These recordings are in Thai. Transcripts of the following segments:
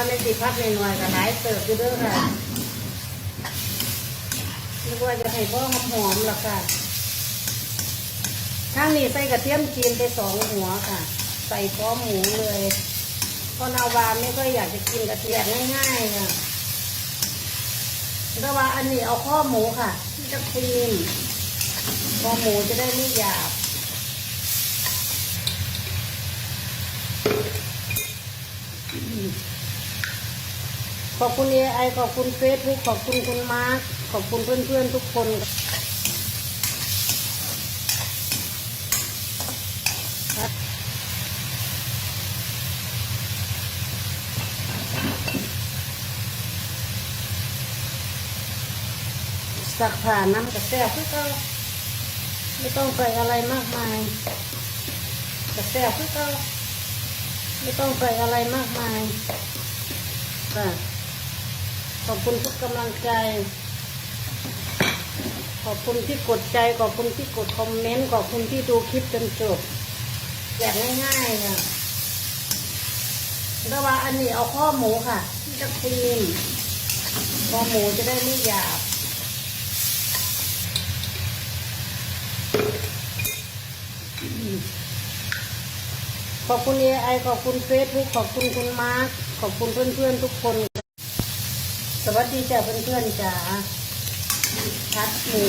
ว่าในสิพัดในหน่วยกับหลายเติบอยู่เด้อค่ะนึกว่าจะให้พ่อหอมๆหรอกค่ะข้างนี้ใส่กระเทียมจีนไปสองหัวค่ะ ใส่พร้อมหมูเลยเพราะนาวาไม่ค่อยอยากจะกินกระเทียมง่ายๆค่ะแต่ว่าอันนี้เอาข้อหมูค่ะที่จะครีมคอหมูจะได้ไม่หยาบ ขอบคุณเอไอขอบคุณเฟซบุ๊กขอบคุณคุณมาร์คขอบคุณเพื่อนๆทุกคนสักผ่านน้ำกระแสคือเก็ไม่ต้องใส่อะไรมากมายกระแสคือเก็ไม่ต้องใส่อะไรมากมายค่ะ ขอบคุณทุกกำลังใจ ขอบคุณที่กดใจ ขอบคุณที่กดคอมเมนต์ ขอบคุณที่ดูคลิปจนจบ แบบง่ายๆค่ะแต่ว่าอันนี้เอาข้อหมูค่ะ ที่จะครีมข้อหมูจะได้ไม่หยาบขอบคุณเอไอขอบคุณเฟซบุ๊กขอบคุณคุณมาร์คขอบคุณเพื่อนๆทุกคน สวัสดีจ้าเพื่อนๆจ๋าผัดหมู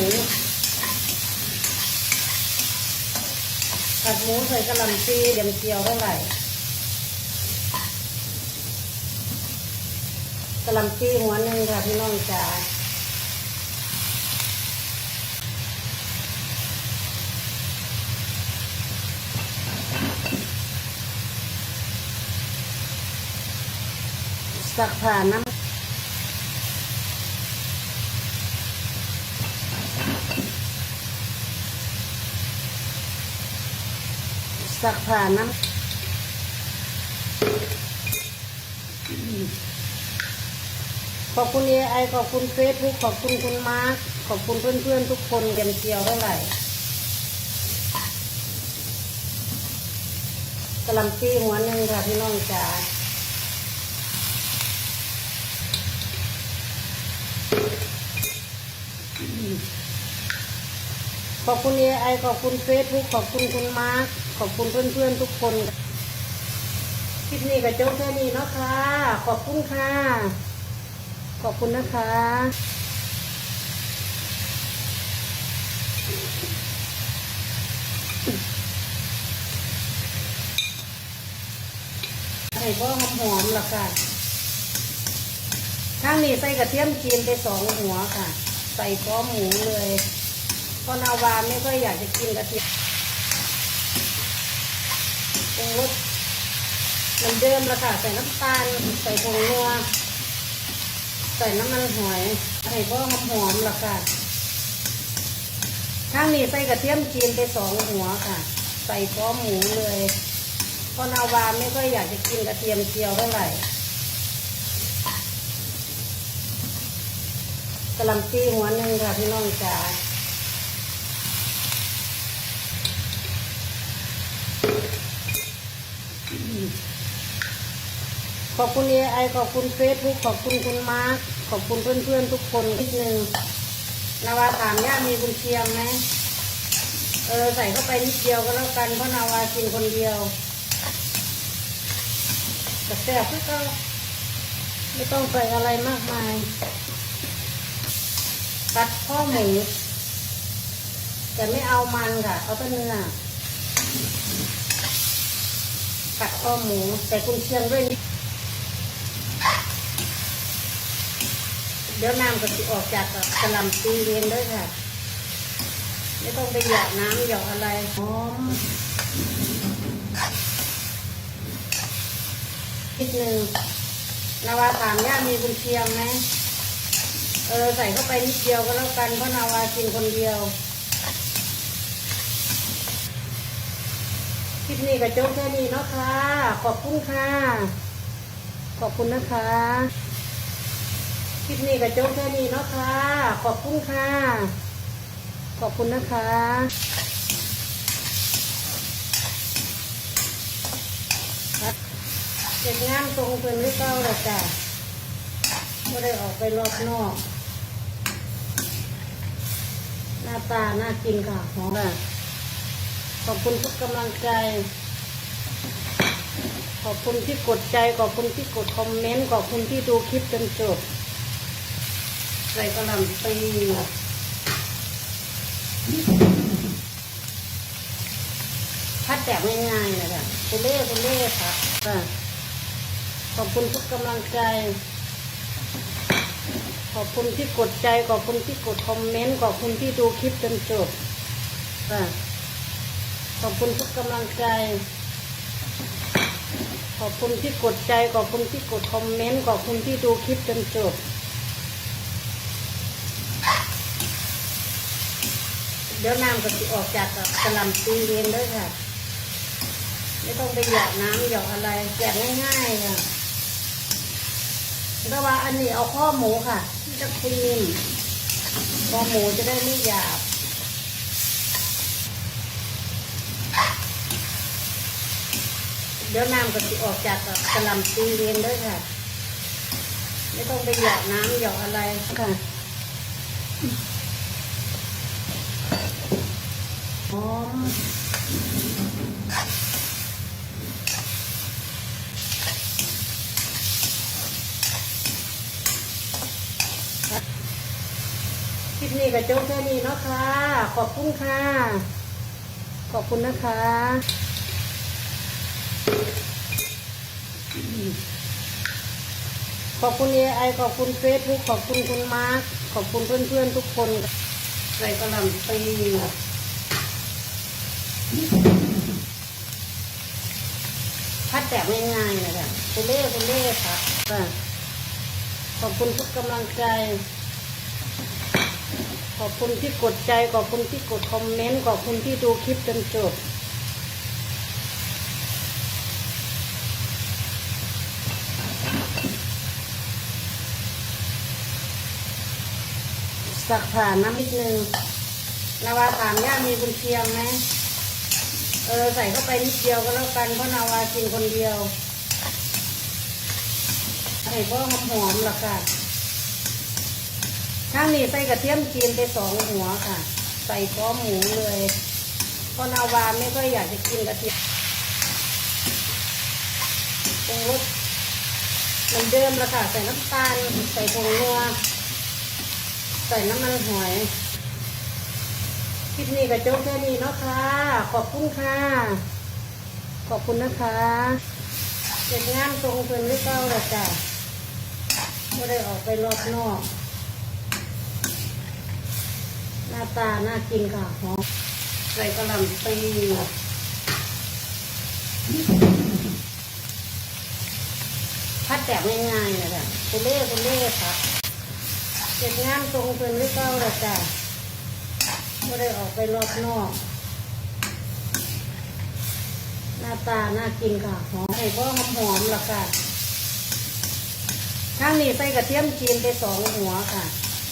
ผัดหมูใส่กระหล่ำปีเดี๋ยวเจียวเท่าไหร่กระหล่ำปีหัวหนึ่งค่ะพี่น้องจ๋าสักผ่านน้ำ สักผ่านน้ำขอบคุณเอไอขอบคุณเฟซบุ๊กขอบคุณคุณมาร์คขอบคุณเพื่อนๆทุกคนกันเกี่ยวเท่าไหร่กระลำปีหัวหนึ่งค่ะพี่น้องจ๋าขอบคุณเอไอขอบคุณเฟซบุ๊กขอบคุณคุณมาร์ค ขอบคุณเพื่อนๆทุกคนคลิปนี้กับโจ๊กแค่นี้เนาะค่ะขอบคุณค่ะ ขอบคุณนะคะไข่พ่อหอมๆหรอกค่ะข้างนี้ใส่กระเทียมจีนไปสองหัวค่ะ ใส่พร้อมหมูเลยเพราะนาวาไม่ค่อยอยากจะกินกระเทียม ปรุงรสเหมือนเดิมละค่ะ ใส่น้ำตาล ใส่ผงนัว ใส่น้ำมันหอยไข่พ่อหอมๆหรอกค่ะข้างนี้ใส่กระเทียมจีนไปสองหัวค่ะ ใส่พร้อมหมูเลยเพราะนาวาไม่ค่อยอยากจะกินกระเทียมเจียวเท่าไหร่กระลำปีหัวหนึ่งค่ะพี่น้องจ๋า ขอบคุณเอไอขอบคุณเฟซบุ๊กขอบคุณคุณมาร์คขอบคุณเพื่อนๆทุกคนนิดนึงนาวาถามย่ามีกุนเชียงไหมเออใส่เข้าไปนิดเดียวก็แล้วกันเพราะนาวากินคนเดียวแต่แซ่บก็ไม่ต้องใส่อะไรมากมายตัดข้อหมูแต่ไม่เอามันค่ะ เอาแต่เนื้อตัดข้อหมู แต่กุนเชียงด้วยนิด เดี๋ยวน้ำก็จะออกจากกระหลำปีเรียนด้วยค่ะ ไม่ต้องไปหยอดน้ำหยอดอะไรหอมนิดนึงนาวาถามย่ามีกุนเชียงไหมเออใส่เข้าไปนิดเดียวก็แล้วกันเพราะนาวากินคนเดียวคลิปนี้กับโจ๊กแค่นี้เนาะค่ะ ขอบคุณค่ะ ขอบคุณนะคะ ลิปนี้กับโจ๊กแค่นี้เนาะค่ะ ขอบคุณค่ะ ขอบคุณนะคะครับแกร็จงานทรงเพิ่นหรือเก้าและจ้ะไม่ได้ออกไปรอบนอก หน้าตาน่ากินค่ะหอมขอบคุณทุกกำลังใจ ขอบคุณที่กดใจ ขอบคุณที่กดคอมเมนต์ ขอบคุณที่ดูคลิปจนจบ ส่กระหล่ำปีพัดแบบง่ายๆเลยค่ะคุเล่คุเล่ครับค่ะขอบคุณทุกกำลังใจ ขอบคุณที่กดใจ ขอบคุณที่กดคอมเมนต์ ขอบคุณที่ดูคลิปจนจบขอบคุณทุกกำลังใจ ขอบคุณที่กดใจ ขอบคุณที่กดคอมเมนต์ ขอบคุณที่ดูคลิปจนจบ เดี๋ยวน้ำก็จะออกจากกระหลำปีเรียนด้วยค่ะ ไม่ต้องไปหยอดน้ำหยอดอะไรแจกง่ายๆค่ะแต่ว่าอันนี้เอาข้อหมูค่ะที่จะคลีนข้อหมูจะได้ไม่หยาบเดี๋ยวน้ำก็จะออกจากกระหลำปีเรียนด้วยค่ะ ไม่ต้องไปหยอดน้ำหยอดอะไรค่ะ หอมคลิปนี้กับโจ๊กแค่นี้เนาะค่ะ ขอบคุณค่ะ ขอบคุณนะคะขอบคุณเอไอขอบคุณเฟซบุ๊กขอบคุณคุณมาร์คขอบคุณเพื่อนๆทุกคนใส่กระหล่ำปี พัดแบบง่ายๆนะคะคุณเล่คุณเล่ค่ะขอบคุณทุกกำลังใจ ขอบคุณที่กดใจ ขอบคุณที่กดคอมเมนต์ ขอบคุณที่ดูคลิปจนจบสักผ่านน้ำนิดนึงนาวาถามย่ามีกุนเชียงไหม เออใส่เข้าไปนิดเดียวก็แล้วกันเพราะนาวากินคนเดียวใส่เพราะหอมหอมๆหรอกค่ะข้างนี้ใส่กระเทียมจีนไปสองหัวค่ะ ใส่พร้อมหมูเลยเพราะนาวาไม่ค่อยอยากจะกินกระเทียมปรุงรสเหมือนเดิมล้วค่ะ ใส่น้ำตาลใส่ผงนัวใส่น้ำมันหอย ลิปนี้กับโจ๊กแค่นี้เนาะค่ะ ขอบคุณค่ะ ขอบคุณนะคะเสร็จงานทรงเพิ่นหรือเปล่าล่ะจ้ะไม่ได้ออกไปรอบนอก หน้าตาน่ากินค่ะหอมใส่กระหล่ำปีพัดแบบง่ายๆเลยค่ะคุณเล่คุณเล่ค่ะเสร็จงานทรงเพิ่นหรือเปล่าล่ะจ้ะ ไม่ได้ออกไปรอบนอก หน้าตาน่ากินค่ะหอมไอ้ก็หอมหอมละค่ะข้างนี้ใส่กระเทียมจีนไปสองหัวค่ะ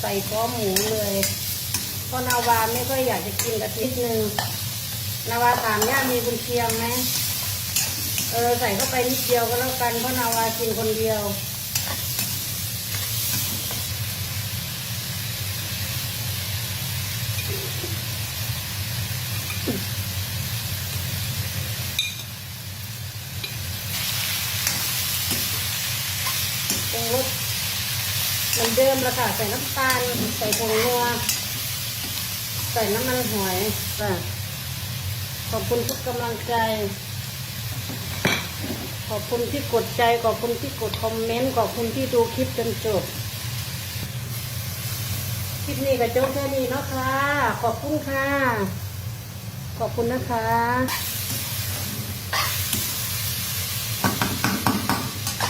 ใส่พร้อหมูเลยเพราะนาวาไม่ค่อยอยากจะกินกระทิดนึงนาวาถามย่ามีกุนเชียงไหมเออใส่เข้าไปนิดเดียวก็แล้วกันเพราะนาวากินคนเดียว เหมือนเดิมแล้วค่ะ ใส่น้ำตาล ใส่ผงนัว ใส่น้ำมันหอยค่ะขอบคุณทุกกำลังใจ ขอบคุณที่กดใจ ขอบคุณที่กดคอมเมนต์ ขอบคุณที่ดูคลิปจนจบ คลิปนี้กับโจ๊กแค่นี้เนาะค่ะ ขอบคุณค่ะ ขอบคุณนะคะ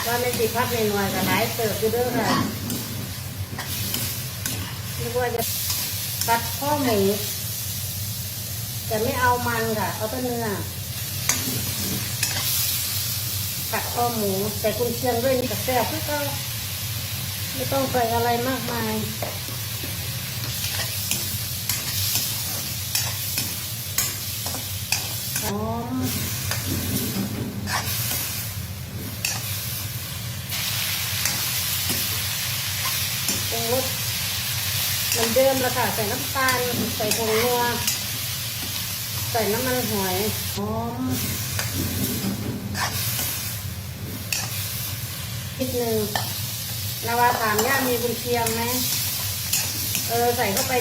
ว่าในสิพัดในหน่วยก็หลายเติบอยู่เด้วยค่ะ นึกว่าจะตัดข้อหมูแต่ไม่เอามันค่ะ เอาแต่เนื้อตัดข้อหมูใส่กุนเชียงด้วยกับแซ่บเพื่อก็ไม่ต้องใส่อะไรมากมายหอมปรุงรส มือนเดิมละค่ะ ใส่น้ำตาล ใส่ผงนัว ใส่น้ำมันหอยหอมนิดนึงนาวาถามย่ามีกุนเชียงไหม เออ ใส่เข้าไป